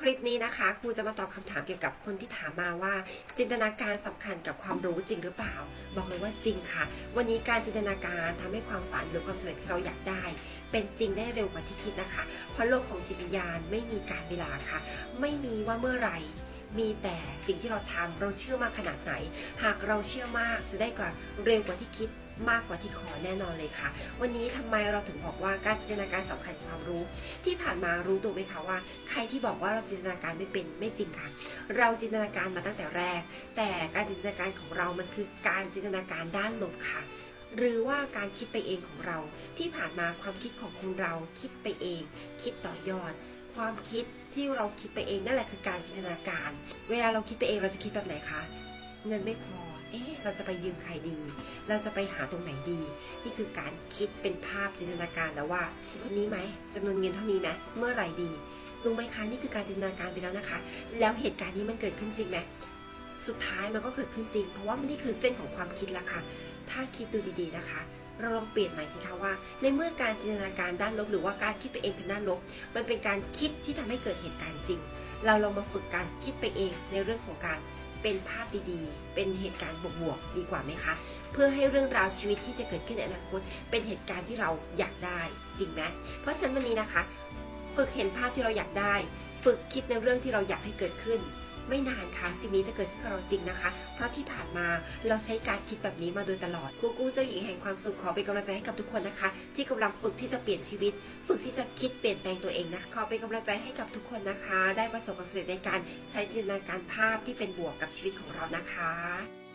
คลิปนี้นะคะครูจะมาตอบคำถามเกี่ยวกับคนที่ถามมาว่า จินตนาการสำคัญกับความรู้จริงหรือเปล่า บอกเลยว่าจริงค่ะ วันนี้การจินตนาการทำให้ความฝันหรือความสำเร็จที่เราอยากได้ เป็นจริงได้เร็วกว่าที่คิดนะคะ เพราะโลกของจิตวิญญาณไม่มีการเวลาค่ะ ไม่มีว่าเมื่อไหร่มีแต่สิ่งที่เราทำเราเชื่อมากขนาดไหน หากเราเชื่อมากจะได้กว่าเร็วกว่าที่คิด มากกว่าที่ขอแน่นอนเลยค่ะ วันนี้ทำไมเราถึงบอกว่าการจินตนาการสำคัญกว่าความรู้ ที่ผ่านมารู้ตัวไหมคะว่า ใครที่บอกว่าเราจินตนาการไม่เป็นไม่จริงค่ะ เราจินตนาการมาตั้งแต่แรก แต่การจินตนาการของเรามันคือการจินตนาการด้านลบค่ะหรือว่าการคิดไปเองของเรา ที่ผ่านมาความคิดของคนเราคิดไปเอง คิดต่อยอด ความคิดที่เราคิดไปเองนั่นแหละคือการจินตนาการ เวลาเราคิดไปเองเราจะคิดแบบไหนคะเงินไม่พอ เอ๊ะเราจะไปยืมใครดี เราจะไปหาตรงไหนดี นี่คือการคิดเป็นภาพจินตนาการแล้วว่าคนนี้ไหมจำนวนเงินเท่านี้ไหมเมื่อไหร่ดีรู้ไหมคะนี่คือการจินตนาการไปแล้วนะคะ แล้วเหตุการณ์นี้มันเกิดขึ้นจริงไหมสุดท้ายมันก็เกิดขึ้นจริง เพราะว่านี่คือเส้นของความคิดละค่ะ ถ้าคิดดูดีๆนะคะ เราลองเปลี่ยนใหม่สิคะว่า ในเมื่อการจินตนาการด้านลบ หรือว่าการคิดไปเองคือด้านลบ มันเป็นการคิดที่ทำให้เกิดเหตุการณ์จริง เราลองมาฝึกการคิดไปเองในเรื่องของการ เป็นภาพดีๆ เป็นเหตุการณ์บวกๆดีกว่าไหมคะ เพื่อให้เรื่องราวชีวิตที่จะเกิดขึ้นในอนาคต เป็นเหตุการณ์ที่เราอยากได้จริงไหมเพราะฉะนั้นวันนี้นะคะ ฝึกเห็นภาพที่เราอยากได้ ฝึกคิดในเรื่องที่เราอยากให้เกิดขึ้น ไม่นานค่ะสิ่งนี้จะเกิดขึ้นกับเราจริงนะคะ เพราะที่ผ่านมาเราใช้การคิดแบบนี้มาโดยตลอดกูกูเจ้าหญิงแห่งความสุขขอเป็นกำลังใจให้กับทุกคนนะคะ ที่กำลังฝึกที่จะเปลี่ยนชีวิต ฝึกที่จะคิดเปลี่ยนแปลงตัวเองนะคะขอเป็นกำลังใจให้กับทุกคนนะคะ ได้ประสบความสำเร็จในการใช้จินตนาการภาพที่เป็นบวกกับชีวิตของเรานะคะ